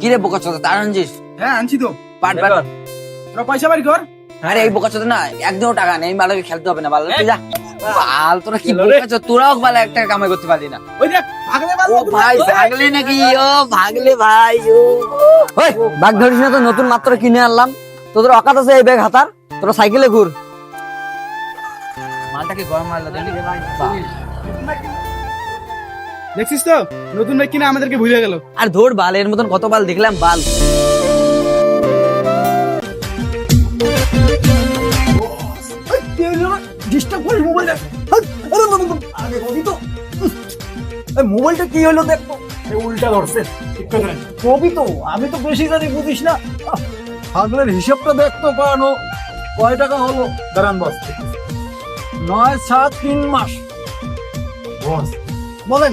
কি রে বোকা চোদা তার আনছিস? হ্যাঁ আনছি তো। পাট পাট। তোরা পয়সা বাড়ি কর। আরে এই বোকা চোদা না একদমও টাকা নেই বালকে খেলতে হবে না বাল যা। বাল? তোরা কি বোকা চোদা তোরাও বাল কামাই করতে পারলি না। ওই দেখ ভাগলে বাল ও ভাই ভাগলে নাকি? ও ভাগলে ভাই ও। ওই ব্যাগ ধরিস না তো নতুন মাত্র কিনে আনলাম। তোদের অকাত আছে এই ব্যাগ হাতার তোরা সাইকেলে ঘুর। মালটাকে গরম মারলো দেখলি দেখছিস তো? নতুন বাইক কিনে আমাদেরকে ভুলে গেল। আর ধর বাল এর মতন কত বাল দেখলাম বাল। ডিস্টার্ব করিস মোবাইলটা মোবাইলটা কি হলো দেখো? উল্টা ধরছে কবি তো আমি তো বেশি জানি বুঝিস না। আহ, পাগলের হিসাবটা দেখতো পানো কয় টাকা হলো? দাঁড়ান বস। নয় সাত তিন মাস। বস। বলেন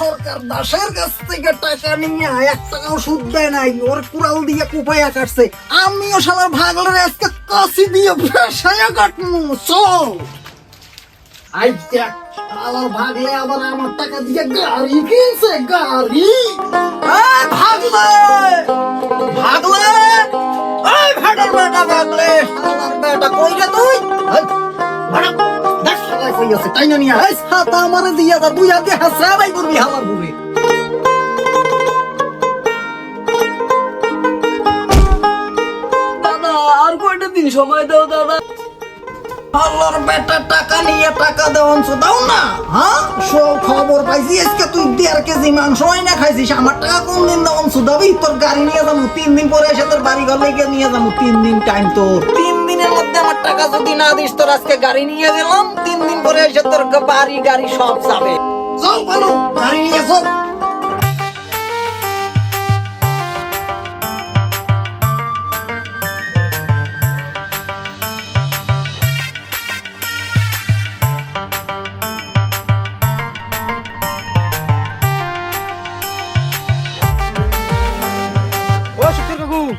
সরকার দাসের কাছ থেকে টাকা নিয়ে এক টাকাও দেয় নাই, ওর কুড়াল দিয়ে কুপাইয়া কাটছে। আমিও শালার ভাগলের আজকে কাশি দিয়ে ফেসাইয়া কাটমু, চল। ভাগলে আবার আমার টাকা দিয়ে গাড়ি কিনছে, গাড়ি। ভাগলে! ভাগলে দেখ আছে তাই না নিয়া? এই ছাতা আমারে দিয়া দা দুই হাতে হাসাবাই করবি হালার বুড়ি। দাদা আর কয়টা দিন সময় দাও দাদা? আল্লাহর বেটা টাকা নিয়ে টাকা দেওয়ান দাও না। হ্যাঁ? সো খবর পাইছি আজকে তুই দেড় কেজি মাংস না খাইছিস আমার টাকা কোন দিন দেওয়ান দাবি তোর গাড়ি নিয়ে যাব তিন দিন পরে এসে তোর বাড়ি ঘর লেগে নিয়ে যাব তিন দিন টাইম তোর। তিন দিনের মধ্যে আমার টাকা যদি না দিস তোর আজকে গাড়ি নিয়ে গেলাম। তিন দিন পরে এসে তোর বাড়ি গাড়ি সব যাবে। চল ভালো গাড়ি নিয়ে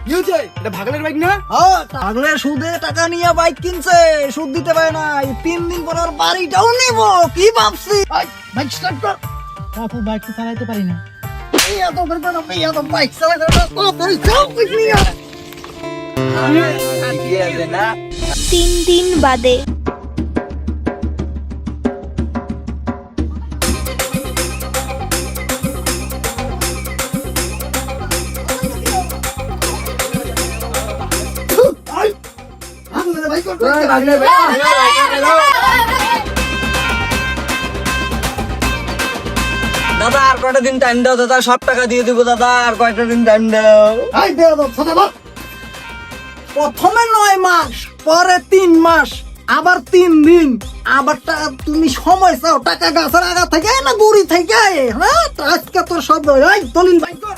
কি হয়েছে এটা ভাগলের বাইক না? পাগলে সুদে টাকা নিয়ে বাইক কিনছে। সুদ দিতে পারে না। তিন দিন পর ওর বাড়িটাও নিব। কি ভাবছি? বাইক স্টার্ট কর। কাকু বাইক তো চালাইতে পারি না। এই এত এত বাইক চালাতে না। তো সব বাইক নিয়ে। আয়। ঠিকই আছে না তিন দিন বাদে দাদা আর কয়টা দিন টাইম দাও দাদা? সব টাকা দিয়ে দিব দাদা। আর কয়টা দিন টাইম দাও? প্রথমে নয় মাস পরে তিন মাস আবার তিন দিন। আবার টাকা তুমি সময় চাও টাকা গাছের আগা থেকে না গুড়ি থেকে? হ্যাঁ তো আজকে তোর সব দলিল বাইক কর।